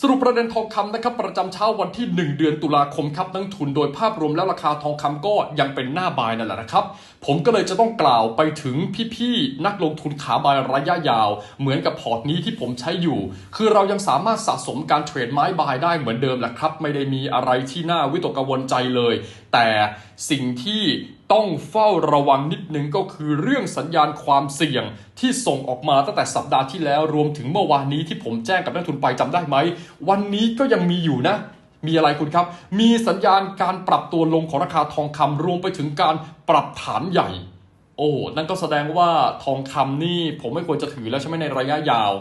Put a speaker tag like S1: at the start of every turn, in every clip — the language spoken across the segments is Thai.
S1: สรุปประเด็นทองคำนะครับประจำเช้าวันที่ 1 เดือนตุลาคมครับนักทุนโดยภาพรวมแล้วราคาทองคำก็ยังเป็นหน้าบายนั่นแหละนะครับ ผมก็เลยจะต้องกล่าวไปถึงพี่ๆนักลงทุนขาบายระยะยาว เหมือนกับพอร์ตนี้ที่ผมใช้อยู่ คือเรายังสามารถสะสมการเทรดไม้บายได้เหมือนเดิมแหละครับ ไม่ได้มีอะไรที่น่าวิตกกังวลใจเลย แต่สิ่งที่ ต้องเฝ้าระวังนิดนึงก็คือเรื่องสัญญาณความเสี่ยงที่ส่งออกมาตั้งแต่สัปดาห์ที่แล้วรวมถึงเมื่อวานนี้ที่ผมแจ้งกับนักทุนไปจำได้ไหม วันนี้ก็ยังมีอยู่นะ มีอะไรคุณครับ มีสัญญาณการปรับตัวลงของราคาทองคำรวมไปถึงการปรับฐานใหญ่ โอ้นั่นก็แสดงว่าทองคำนี่ผมไม่ควรจะถือแล้วใช่ไหมในระยะยาว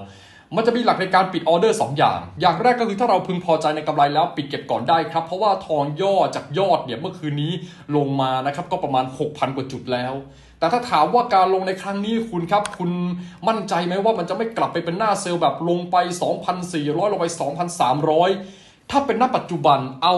S1: มันจะมีหลักในการปิดออเดอร์ 2 อย่าง อย่างแรกก็คือถ้าเราพึงพอใจในกำไรแล้วปิดเก็บก่อนได้ครับ เพราะว่าทองย่อจากยอดเนี่ยเมื่อคืนนี้ลงมานะครับก็ประมาณ 6,000 กว่าจุดแล้ว แต่ถ้าถามว่าการลงในครั้งนี้คุณครับ คุณมั่นใจไหมว่ามันจะไม่กลับไปเป็นหน้าเซลล์แบบลงไป 2,400 ลงไป 2,300 ถ้าเป็นหน้าปัจจุบันเอา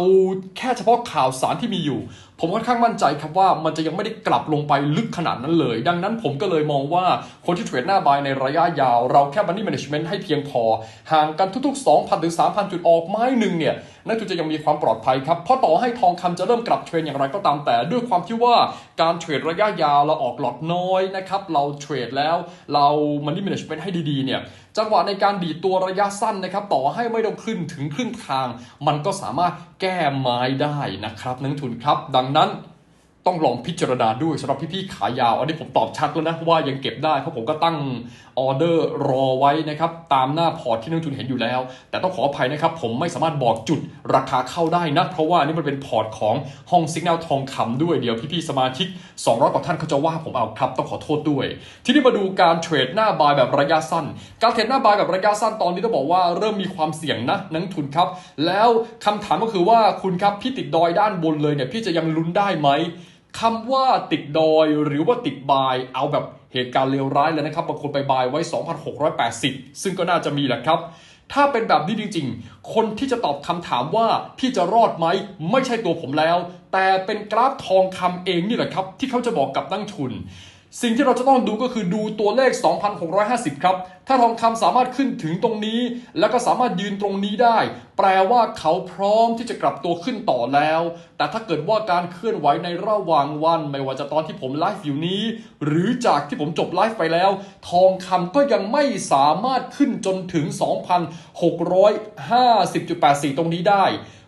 S1: แค่เฉพาะข่าวสารที่มีอยู่ ผมค่อนข้างมั่นใจครับว่ามันจะยังไม่ได้กลับลงไปลึกขนาดนั้นเลย ดังนั้นผมก็เลยมองว่าคนที่เทรดหน้าบายในระยะยาว เราแค่ money management ให้เพียงพอ ห่างกันทุก ๆ 2,000ถึง3,000 จุดออกไม้หนึ่งเนี่ยนั่นจะยังมีความปลอดภัยครับ เพราะต่อให้ทองคำจะเริ่มกลับเทรนอย่างไรก็ตามแต่ ด้วยความที่ว่าการเทรดระยะยาวเราออกหลอดน้อยนะครับเราเทรดแล้วเรา money management ให้ดีๆเนี่ยจังหวะในการดีตัวระยะสั้นนะครับต่อให้ไม่ต้องขึ้นถึงครึ่งทาง มันก็สามารถแก้ไม้ได้นะครับนักลงทุนครับ ดังนั้น ต้องลองพิจารณาด้วยสำหรับพี่ๆขายาว อันนี้ผมตอบชัดแล้วนะว่ายังเก็บได้เพราะผมก็ตั้งออเดอร์รอไว้นะครับตามหน้าพอร์ตที่นักทุนเห็นอยู่แล้ว แต่ต้องขออภัยนะครับ ผมไม่สามารถบอกจุดราคาเข้าได้นะ เพราะว่านี่มันเป็นพอร์ตของห้องสิกแนลทองคำด้วยเดี๋ยวพี่ๆสมาชิก 200 กว่าท่านเขาจะว่าผมเอาครับต้องขอโทษด้วย ทีนี้มาดูการเทรดหน้าบายแบบระยะสั้น การเทรดหน้าบายแบบระยะสั้นตอนนี้ต้องบอกว่าเริ่มมีความเสี่ยงนะนักทุนครับ แล้วคำถามก็คือว่าคุณครับพี่ติดดอยด้านบนเลยเนี่ยพี่จะยังลุ้นได้ไหม คำว่าติดดอยหรือว่าติดบายเอาแบบเหตุการณ์เลวร้ายเลยนะครับบางคนไปบายไว้ 2,680 ซึ่งก็น่าจะมีแหละครับ ถ้าเป็นแบบนี้จริงๆ คนที่จะตอบคำถามว่าพี่จะรอดไหม ไม่ใช่ตัวผมแล้ว แต่เป็นกราฟทองคำเองนี่แหละครับ ที่เขาจะบอกกับนักทุน สิ่งที่เราจะต้องดูก็คือดูตัวเลข 2,650 ครับ ถ้าทองคำสามารถขึ้นถึงตรงนี้ แล้วก็สามารถยืนตรงนี้ได้ แปลว่าเขาพร้อมที่จะกลับตัวขึ้นต่อแล้ว แต่ถ้าเกิดว่าการเคลื่อนไหวในระหว่างวัน ไม่ว่าจะตอนที่ผมไลฟ์อยู่นี้ หรือจากที่ผมจบไลฟ์ไปแล้ว ทองคำก็ยังไม่สามารถขึ้นจนถึง 2,650.84 ตรงนี้ได้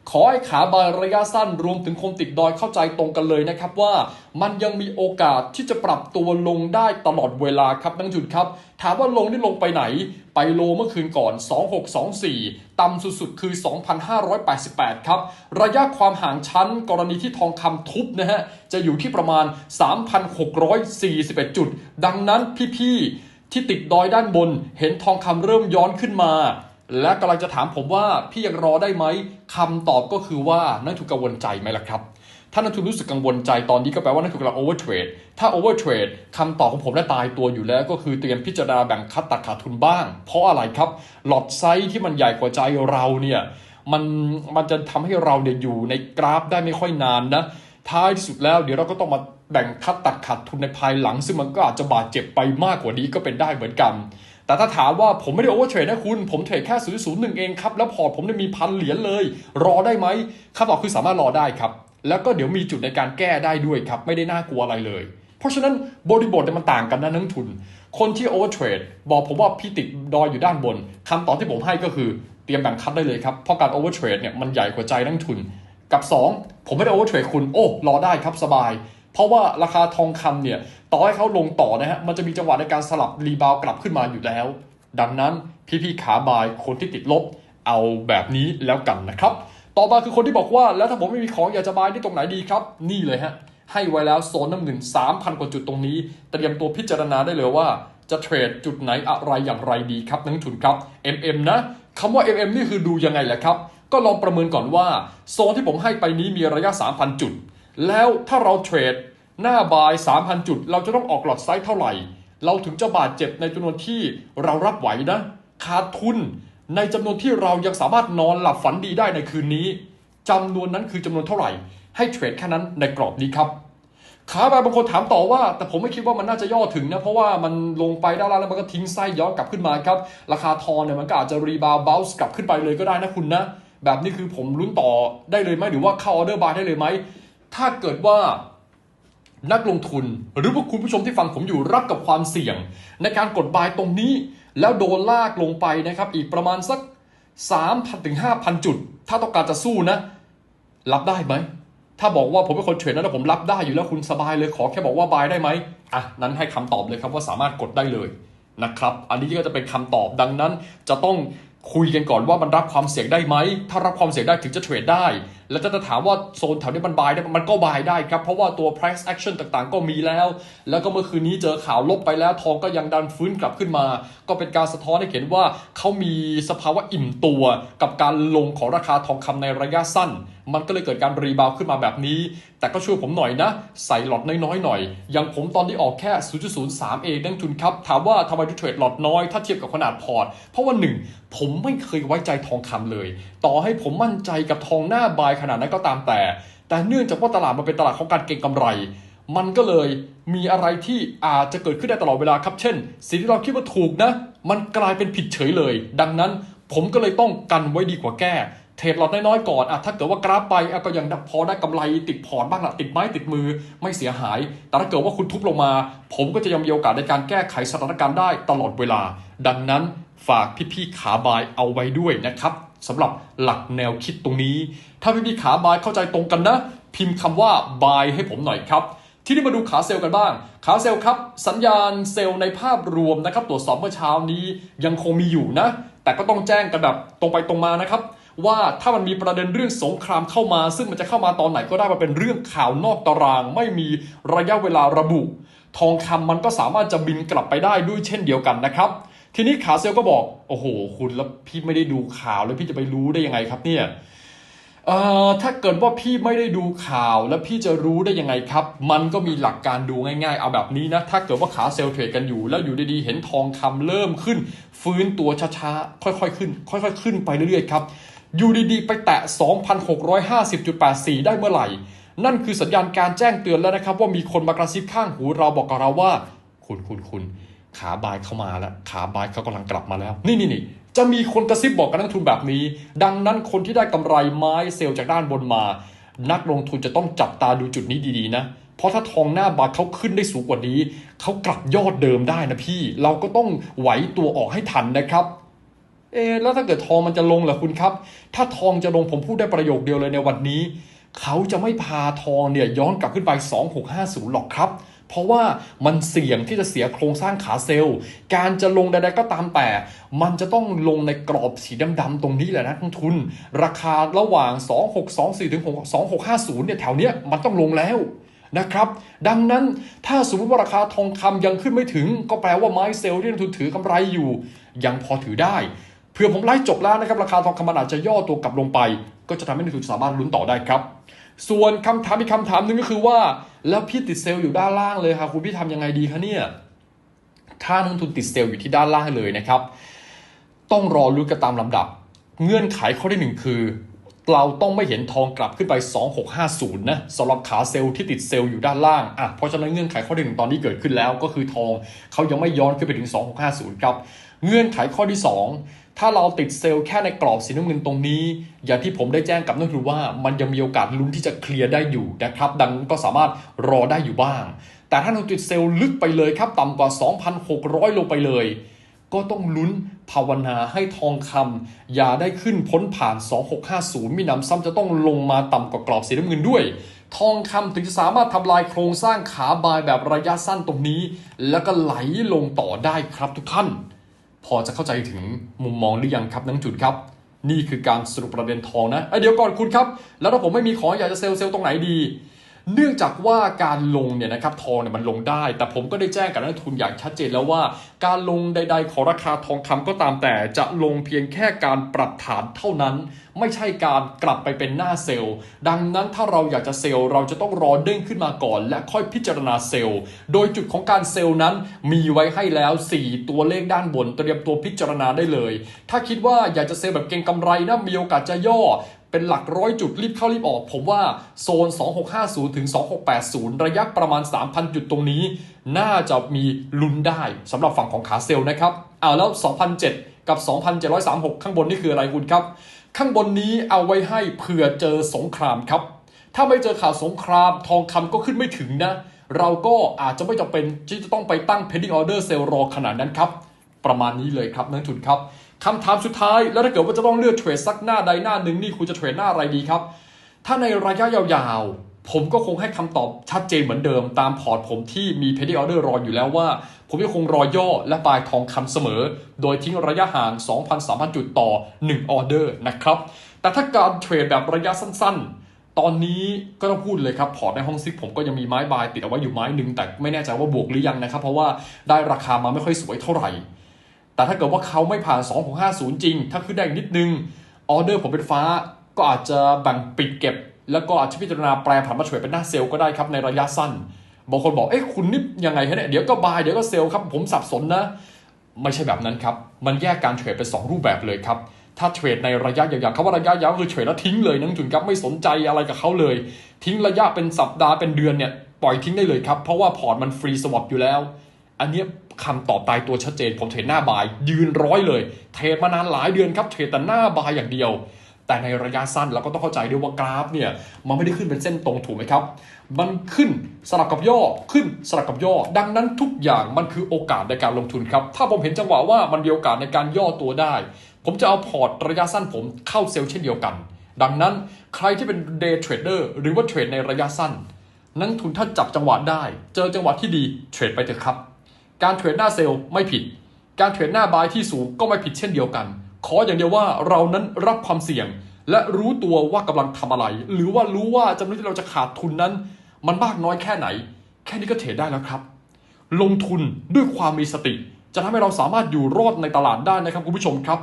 S1: ขอให้ขาบายระยะสั้นรวมถึงคนติดดอยเข้าใจตรงกันเลยนะครับว่า มันยังมีโอกาสที่จะปรับตัวลงได้ตลอดเวลาครับนักจุดครับ ถามว่าลงนี่ลงไปไหน ไปโลเมื่อคืนก่อน 2624 ต่ำสุดๆ คือ 2,588 ครับ ระยะความห่างชั้นกรณีที่ทองคำทุบนะฮะ จะอยู่ที่ประมาณ 3,641 จุด ดังนั้นพี่ๆที่ติดดอยด้านบนเห็นทองคำเริ่มย้อนขึ้นมา และกำลังจะถามผมว่าพี่ยังรอได้ไหมคำตอบก็คือว่านักทุนกังวลใจไหมล่ะครับถ้านักทุนรู้สึกกังวลใจตอนนี้ก็แปลว่านักทุนกำลังโอเวอร์เทรด ถ้าโอเวอร์เทรดคำตอบของผมได้ตายตัวอยู่แล้ว ก็คือเตรียมพิจารณาแบ่งคัดตัดขาดทุนบ้าง เพราะอะไรครับ หลอดไซส์ที่มันใหญ่กว่าใจเราเนี่ยมันมันจะทำให้เราเนี่ยอยู่ในกราฟได้ไม่ค่อยนานนะ ท้ายที่สุดแล้วเดี๋ยวเราก็ต้องมาแบ่งคัดตัดขาดทุนในภายหลัง ซึ่งมันก็อาจจะบาดเจ็บไปมากกว่านี้ก็เป็นได้เหมือนกัน แต่ถ้าถามว่าผมไม่ได้โอเวอร์เทรดนะคุณ ผมเทรดแค่001เองครับ แล้วพอร์ตผมเนี่ยมีพันเหรียญเลย รอได้ไหมคำตอบคือสามารถรอได้ครับ แล้วก็เดี๋ยวมีจุดในการแก้ได้ด้วยครับ ไม่ได้น่ากลัวอะไรเลย เพราะฉะนั้นบริบทเนี่ยมันต่างกันนะนักทุน คนที่โอเวอร์เทรดบอกผมว่าพี่ติดดอยอยู่ด้านบนคำตอบที่ผมให้ก็คือเตรียมแบ่งคัดได้เลยครับเพราะการโอเวอร์เทรดเนี่ยมันใหญ่กว่าใจนักทุน กับ 2 ผมไม่ได้โอเวอร์เทรดคุณโอ้รอได้ครับสบาย ราะว่าราคาทองคำเนี่ยต่อให้เขาลงต่อนะฮะมันจะมีจังหวะในการสลับรีบาวกลับขึ้นมาอยู่แล้ว ดังนั้นพี่ๆขาบายคนที่ติดลบเอาแบบนี้แล้วกันนะครับ ต่อมาคือคนที่บอกว่าแล้วถ้าผมไม่มีของอยากจะบายที่ตรงไหนดีครับ นี่เลยฮะให้ไว้แล้วโซนน้ำหนึ่ง3,000กว่าจุดตรงนี้ เตรียมตัวพิจารณาได้เลยว่าจะเทรดจุดไหนอะไรอย่างไรดีครับนักทุนครับ MM นะคำว่า MM นี่คือดูยังไงแหละครับ ก็ลองประเมินก่อนว่า โซนที่ผมให้ไปนี้มีระยะ 3,000 จุด แล้วถ้าเราเทรด หน้าบาย 3,000 จุด เราจะต้องออกหลอดไซส์เท่าไหร่ เราถึงจะบาดเจ็บในจำนวนที่เรารับไหวนะ ขาดทุนในจำนวนที่เรายังสามารถนอนหลับฝันดีได้ในคืนนี้จำนวนนั้นคือจำนวนเท่าไหร่ ให้เทรดแค่นั้นในกรอบนี้ครับขาบายบางคนถามต่อว่า แต่ผมไม่คิดว่ามันน่าจะย่อถึงนะ เพราะว่ามันลงไปด้านล่างแล้วมันก็ทิ้งไส้ย้อนกลับขึ้นมาครับ ราคาทองเนี่ยมันก็อาจจะรีบาวบ u ลส์กลับขึ้นไปเลยก็ได้นะคุณนะ แบบนี้คือผมลุ้นต่อได้เลยไหมหรือว่าเข้าออเดอร์บายได้เลยไหมถ้าเกิดว่า นักลงทุน หรือว่าคุณผู้ชมที่ฟังผมอยู่รับกับความเสี่ยง ในการกดบายตรงนี้ แล้วโดนลากลงไปนะครับ อีกประมาณสัก 3,000ถึง5,000 จุด ถ้าต้องการจะสู้นะ รับได้ไหม ถ้าบอกว่าผมเป็นคนเทรดนะแล้วผมรับได้อยู่แล้วคุณสบายเลยขอแค่บอกว่าบายได้ไหมอะนั้นให้คำตอบเลยครับว่าสามารถกดได้เลยนะครับ อันนี้ก็จะเป็นคำตอบดังนั้นจะต้องคุยกันก่อนว่ามันรับความเสี่ยงได้ไหม ถ้ารับความเสี่ยงได้ถึงจะเทรดได้ แล้วจะถามว่าโซนแถวนี้มันบายได้มันก็บายได้ครับ เพราะว่าตัว price action ต่างๆ ก็มีแล้ว แล้วก็เมื่อคืนนี้เจอข่าวลบไปแล้วทองก็ยังดันฟื้นกลับขึ้นมา ก็เป็นการสะท้อนให้เห็นว่าเขามีสภาวะอิ่มตัวกับการลงของราคาทองคำในระยะสั้น มันก็เลยเกิดการรีบาวขึ้นมาแบบนี้ แต่ก็ช่วยผมหน่อยนะ ใส่หลอดน้อยๆหน่อยอย่างผมตอนที่ออกแค่ 0.03 เองนักทุนครับ ถามว่าทำไมถึงเทรดหลอดน้อยถ้าเทียบกับขนาดพอร์ต เพราะว่าหนึ่งผมไม่เคยไว้ใจทองคำเลย ต่อให้ผมมั่นใจกับทองหน้าบายขนาดนั้นก็ตามแต่ แต่เนื่องจากว่าตลาดมันเป็นตลาดของการเก็งกำไร มันก็เลยมีอะไรที่อาจจะเกิดขึ้นได้ตลอดเวลาครับ เช่น สิ่งที่เราคิดว่าถูกนะ มันกลายเป็นผิดเฉยเลย ดังนั้นผมก็เลยต้องกันไว้ดีกว่าแก้เทรดหลอดน้อยๆก่อนอะถ้าเกิดว่ากราฟไปอะก็ยังพอได้กำไรติดพอร์ตบ้างละติดไม้ติดมือไม่เสียหาย แต่ถ้าเกิดว่าคุณทุบลงมา ผมก็จะยังมีโอกาสในการแก้ไขสถานการณ์ได้ตลอดเวลา ดังนั้นฝากพี่ๆขาบายเอาไว้ด้วยนะครับ สำหรับหลักแนวคิดตรงนี้ ถ้าพี่ๆขาบายเข้าใจตรงกันนะ พิมพ์คำว่าบายให้ผมหน่อยครับ ที่นี่มาดูขาเซลล์กันบ้าง ขาเซลล์ครับ สัญญาณเซลล์ในภาพรวมนะครับ ตรวจสอบเมื่อเช้านี้ยังคงมีอยู่นะ แต่ก็ต้องแจ้งกันแบบตรงไปตรงมานะครับว่าถ้ามันมีประเด็นเรื่องสงครามเข้ามา ซึ่งมันจะเข้ามาตอนไหนก็ได้มาเป็นเรื่องข่าวนอกตาราง ไม่มีระยะเวลาระบุ ทองคำมันก็สามารถจะบินกลับไปได้ด้วยเช่นเดียวกันนะครับ ทีนี้ขาเซลก็บอก โอ้โห คุณแล้วพี่ไม่ได้ดูข่าวแล้วพี่จะไปรู้ได้ยังไงครับเนี่ยเอ่อถ้าเกิดว่าพี่ไม่ได้ดูข่าวแล้วพี่จะรู้ได้ยังไงครับ มันก็มีหลักการดูง่ายๆ เอาแบบนี้นะ ถ้าเกิดว่าขาเซลเทรดกันอยู่ แล้วอยู่ดีๆ เห็นทองคำเริ่มขึ้น ฟื้นตัวช้าๆ ค่อยๆขึ้น ค่อยๆ ขึ้นไปเรื่อยๆ ครับ อยู่ดีๆ ไปแตะ 2,650.84 ได้เมื่อไหร่ นั่นคือสัญญาณการแจ้งเตือนแล้วนะครับ ว่ามีคนมากระซิบข้างหูเราบอกกับเราว่า คุณคุณคุณ ขาบายเข้ามาแล้ว ขาบายเขากำลังกลับมาแล้ว นี่นี่นี่จะมีคนกระซิบบอกกับนักลงทุนแบบนี้ ดังนั้นคนที่ได้กำไรไม้เซลล์จากด้านบนมา นักลงทุนจะต้องจับตาดูจุดนี้ดีๆนะเพราะถ้าทองหน้าบาทเขาขึ้นได้สูงกว่านี้ เขากลับยอดเดิมได้นะพี่ เราก็ต้องไหวตัวออกให้ทันนะครับ เอแล้วถ้าเกิดทองมันจะลงเหรอคุณครับ ถ้าทองจะลงผมพูดได้ประโยคเดียวเลยในวันนี้ เขาจะไม่พาทองเนี่ยย้อนกลับขึ้นไป 2650 หรอกครับ เพราะว่ามันเสี่ยงที่จะเสียโครงสร้างขาเซลล์ การจะลงใดๆก็ตามแต่ มันจะต้องลงในกรอบสีดำๆตรงนี้แหละนะนักลงทุน ราคาระหว่าง 2624ถึง2650เนี่ยแถวเนี้ยมันต้องลงแล้วนะครับ ดังนั้นถ้าสมมติว่าราคาทองคำยังขึ้นไม่ถึง ก็แปลว่าไม้เซลล์ที่นักทุนถือกำไรอยู่ ยังพอถือได้เพื่อผมไล่จบแล้วนะครับ ราคาทองคำมันอาจจะย่อตัวกลับลงไป ก็จะทำให้นักทุนสามารถลุ้นต่อได้ครับ ส่วนคำถามอีกคำถามหนึ่งก็คือว่า แล้วพี่ติดเซลล์อยู่ด้านล่างเลยครับคุณพี่ทำยังไงดีคะเนี่ยถ้านักทุนติดเซลล์อยู่ที่ด้านล่างเลยนะครับ ต้องรอลุ้นกันตามลำดับ เงื่อนไขข้อที่หนึ่งคือ เราต้องไม่เห็นทองกลับขึ้นไป 2650 นะสำหรับขาเซลล์ที่ติดเซลล์อยู่ด้านล่างอะเพราะฉะนั้นเงื่อนไขข้อที่หนึ่งตอนนี้เกิดขึ้นแล้ว ก็คือทองเขายังไม่ย้อนขึ้นไปถึง 2650 ครับเงื่อนไขข้อที่ 2 ถ้าเราติดเซลล์แค่ในกรอบสีน้ำเงินตรงนี้ อย่างที่ผมได้แจ้งกับนักลงทุนว่า มันยังมีโอกาสลุ้นที่จะเคลียร์ได้อยู่นะครับ ดังนั้นก็สามารถรอได้อยู่บ้าง แต่ถ้าเราติดเซลล์ลึกไปเลยครับ ต่ำกว่า 2,600 ลงไปเลย ก็ต้องลุ้นภาวนาให้ทองคำอย่าได้ขึ้นพ้นผ่าน 2650 มีหนำซ้ำจะต้องลงมาต่ำกว่ากรอบสีน้ำเงินด้วยทองคำถึงจะสามารถทำลายโครงสร้างขาบายแบบระยะสั้นตรงนี้ แล้วก็ไหลลงต่อได้ครับทุกท่าน พอจะเข้าใจถึงมุมมองหรือยังครับนังจุดครับ นี่คือการสรุปประเด็นทองนะเอ้ยเดี๋ยวก่อนคุณครับ แล้วถ้าผมไม่มีของอยากจะเซลล์เซลล์ตรงไหนดี เนื่องจากว่าการลงเนี่ยนะครับทองเนี่ยมันลงได้ แต่ผมก็ได้แจ้งกับนักทุนอย่างชัดเจนแล้วว่า การลงใด ๆ ของราคาทองคำก็ตามแต่จะลงเพียงแค่การปรับฐานเท่านั้น ไม่ใช่การกลับไปเป็นหน้าเซลล์ ดังนั้นถ้าเราอยากจะเซลล์เราจะต้องรอเด้งขึ้นมาก่อน และค่อยพิจารณาเซลล์ โดยจุดของการเซลล์นั้นมีไว้ให้แล้ว 4 ตัวเลขด้านบนเตรียมตัวพิจารณาได้เลย ถ้าคิดว่าอยากจะเซลล์แบบเก็งกำไรนะมีโอกาสจะย่อ เป็นหลักร้อยจุดรีบเข้ารีบออก ผมว่าโซน 2650 ถึง 2680 ระยะประมาณ 3,000 จุดตรงนี้ น่าจะมีลุ้นได้สำหรับฝั่งของขาเซลนะครับเอาแล้ว2,007กับ 2,736 ข้างบนนี่คืออะไรคุณครับ ข้างบนนี้เอาไว้ให้เผื่อเจอสงครามครับ ถ้าไม่เจอข่าวสงครามทองคำก็ขึ้นไม่ถึงนะ เราก็อาจจะไม่จำเป็นที่จะต้องไปตั้ง pending order sale รอขนาดนั้นครับ ประมาณนี้เลยครับนักทุนครับ คำถามสุดท้ายแล้วถ้าเกิดว่าจะต้องเลือกเทรดสักหน้าใดหน้าหนึ่งนี่คุณจะเทรดหน้าอะไรดีครับ ถ้าในระยะยาวๆ ผมก็คงให้คำตอบชัดเจนเหมือนเดิม ตามพอร์ตผมที่มี pending order รออยู่แล้วว่า ผมยังคงรอย่อและปลายทองคำเสมอ โดยทิ้งระยะห่าง 2,000-3,000 จุดต่อ 1 ออเดอร์นะครับ แต่ถ้าการเทรดแบบระยะสั้นๆตอนนี้ก็ต้องพูดเลยครับพอร์ตในห้องซิกผมก็ยังมีไม้บายติดเอาไว้อยู่ไม้หนึ่งแต่ไม่แน่ใจว่าบวกหรือยังนะครับ เพราะว่าได้ราคามาไม่ค่อยสวยเท่าไหร่ แต่ถ้าเกิดว่าเขาไม่ผ่าน 2650 จริง ถ้าขึ้นได้อีกนิดนึง ออเดอร์ผมเป็นฟ้าก็อาจจะแบ่งปิดเก็บ แล้วก็อาจจะพิจารณาแปลผันมาเทรดเป็นหน้าเซลล์ก็ได้ครับในระยะสั้น บางคนบอก เอ๊ะคุณนี่ยังไงฮะเนี่ย เดี๋ยวก็บายเดี๋ยวก็เซลล์ครับ ผมสับสนนะ ไม่ใช่แบบนั้นครับ มันแยกการเทรดเป็น 2 รูปแบบเลยครับ ถ้าเทรดในระยะยาวๆเขาว่าระยะยาวคือเทรดแล้วทิ้งเลยนักลงทุนครับไม่สนใจอะไรกับเขาเลย ทิ้งระยะเป็นสัปดาห์เป็นเดือนเนี่ยปล่อยทิ้งได้เลยครับ เพราะว่าพอร์ตมันฟรีสวอปอยู่แล้ว อันนี้คำตอบตายตัวชัดเจนผมเทรดหน้าบาย ยืนร้อยเลย เทรดมานานหลายเดือนครับเทรดแต่หน้าบายอย่างเดียว แต่ในระยะสั้นเราก็ต้องเข้าใจด้วยว่ากราฟเนี่ยมันไม่ได้ขึ้นเป็นเส้นตรงถูกไหมครับ มันขึ้นสลับกับย่อขึ้นสลับกับย่อ ดังนั้นทุกอย่างมันคือโอกาสในการลงทุนครับ ถ้าผมเห็นจังหวะว่ามันมีโอกาสในการย่อตัวได้ ผมจะเอาพอร์ตระยะสั้นผมเข้าเซลล์เช่นเดียวกัน ดังนั้นใครที่เป็นเดย์เทรดเดอร์หรือว่าเทรดในระยะสั้น นักทุนถ้าจับจังหวะได้ เจอจังหวะที่ดีเทรดไปเถอะครับ การเทรดหน้าเซลล์ไม่ผิด การเทรดหน้าบายที่สูงก็ไม่ผิดเช่นเดียวกัน ขออย่างเดียวว่าเรานั้นรับความเสี่ยง และรู้ตัวว่ากำลังทำอะไร หรือว่ารู้ว่าจำนวนที่เราจะขาดทุนนั้น มันมากน้อยแค่ไหน แค่นี้ก็เทรดได้แล้วครับ ลงทุนด้วยความมีสติ จะทำให้เราสามารถอยู่รอดในตลาดได้นะครับคุณผู้ชมครับ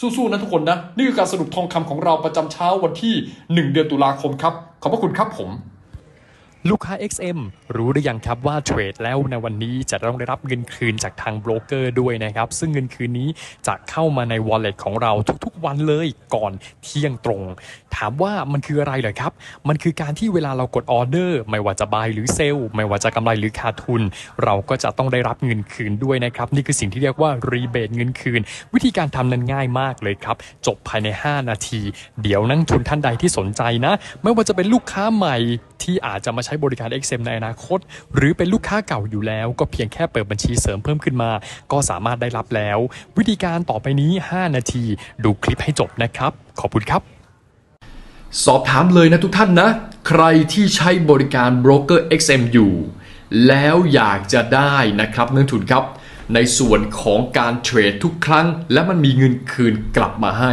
S1: สู้ๆนะทุกคนนะ นี่คือการสรุปทองคำของเราประจำเช้าวันที่ 1 เดือนตุลาคมครับขอบพระคุณครับผม
S2: ลูกค้า XM รู้หรือยังครับว่าเทรดแล้วในวันนี้จะต้องได้รับเงินคืนจากทางโบรกเกอร์ด้วยนะครับ ซึ่งเงินคืนนี้จะเข้ามาใน wallet ของเราทุกๆวันเลยก่อนเที่ยงตรง ถามว่ามันคืออะไรเหรอครับ มันคือการที่เวลาเรากดออเดอร์ ไม่ว่าจะบายหรือเซลล์ไม่ว่าจะกำไรหรือขาดทุน เราก็จะต้องได้รับเงินคืนด้วยนะครับ นี่คือสิ่งที่เรียกว่ารีเบทเงินคืน วิธีการทำนั้นง่ายมากเลยครับ จบภายใน 5 นาที เดี๋ยวนักทุนท่านใดที่สนใจนะ ไม่ว่าจะเป็นลูกค้าใหม่ที่อาจจะมาใช้บริการ XM ในอนาคต หรือเป็นลูกค้าเก่าอยู่แล้ว ก็เพียงแค่เปิดบัญชีเสริมเพิ่มขึ้นมา ก็สามารถได้รับแล้ว วิธีการต่อไปนี้ 5 นาที ดูคลิปให้จบนะครับ ขอบคุณครับ
S1: สอบถามเลยนะทุกท่านนะ ใครที่ใช้บริการโบรกเกอร์ XM อยู่ แล้วอยากจะได้นะครับนักทุนครับ ในส่วนของการเทรดทุกครั้ง และมันมีเงินคืนกลับมาให้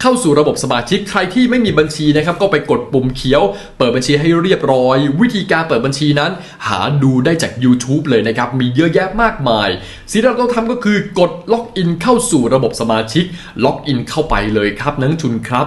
S1: เข้าสู่ระบบสมาชิกใครที่ไม่มีบัญชีนะครับก็ไปกดปุ่มเขียว เปิดบัญชีให้เรียบร้อย วิธีการเปิดบัญชีนั้น หาดูได้จาก YouTube เลยนะครับ มีเยอะแยะมากมาย สิ่งที่เราต้องทำก็คือกดล็อกอินเข้าสู่ระบบสมาชิก ล็อกอินเข้าไปเลยครับนักลงทุนครับ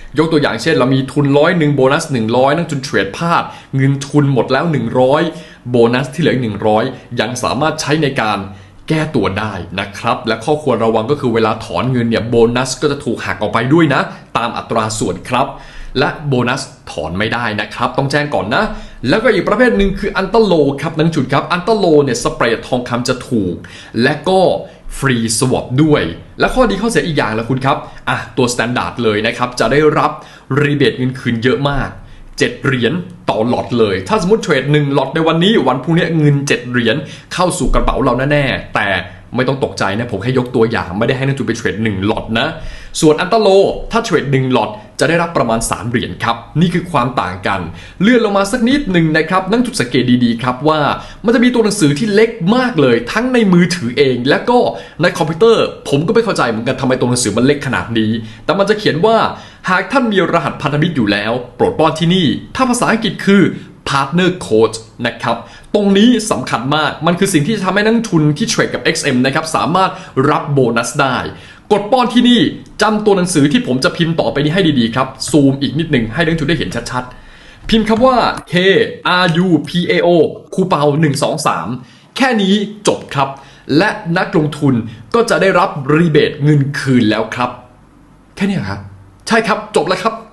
S1: ยกตัวอย่างเช่น เรามีทุนร้อยหนึ่งโบนัส 100 นั่งจนเทรดพลาด เงินทุนหมดแล้ว 100 โบนัสที่เหลืออีก100 ยังสามารถใช้ในการแก้ตัวได้นะครับ และข้อควรระวังก็คือเวลาถอนเงินเนี่ยโบนัสก็จะถูกหักออกไปด้วยนะ ตามอัตราส่วนครับ และโบนัสถอนไม่ได้นะครับ ต้องแจ้งก่อนนะ แล้วก็อีกประเภทหนึ่งคืออันเตอร์โลครับนังจุดครับอันเตอร์โลเนี่ยสเปรย์ทองคำจะถูก และก็ ฟรีสวอปด้วย และข้อดีข้อเสียอีกอย่างละคุณครับอะตัวสแตนดาร์ดเลยนะครับ จะได้รับรีเบทเงินคืนเยอะมาก 7 เหรียญต่อหลอดเลย ถ้าสมมติเทรด1หลอดในวันนี้วันพรุ่งนี้เงิน 7 เหรียญเข้าสู่กระเป๋าเราแน่ๆแต่ ไม่ต้องตกใจนะผมแค่ยกตัวอย่างไม่ได้ให้นักทุนไปเทรด1หลอดนะ ส่วนอันตโลถ้าเทรด1หลอดจะได้รับประมาณ 3 เหรียญครับ นี่คือความต่างกัน เลื่อนลงมาสักนิดหนึ่งนะครับนั่งจุดสังเกตดีๆครับว่า มันจะมีตัวหนังสือที่เล็กมากเลย ทั้งในมือถือเอง และก็ในคอมพิวเตอร์ ผมก็ไม่เข้าใจเหมือนกันทำไมตัวหนังสือมันเล็กขนาดนี้ แต่มันจะเขียนว่าหากท่านมีรหัสพันธมิตรอยู่แล้ว โปรดป้อนที่นี่ ถ้าภาษาอังกฤษคือ Partner Code นะครับ ตรงนี้สำคัญมาก มันคือสิ่งที่จะทำให้นักทุนที่เทรดกับ XM นะครับ สามารถรับโบนัสได้ กดป้อนที่นี่จำตัวหนังสือที่ผมจะพิมพ์ต่อไปนี้ให้ดีๆครับ ซูมอีกนิดหนึ่งให้นักทุนได้เห็นชัดๆ พิมพ์คำว่า K R U P A O คูเปา1 2 3 แค่นี้จบครับ และนักลงทุนก็จะได้รับรีเบทเงินคืนแล้วครับ แค่นี้ครับ ใช่ครับจบแล้วครับ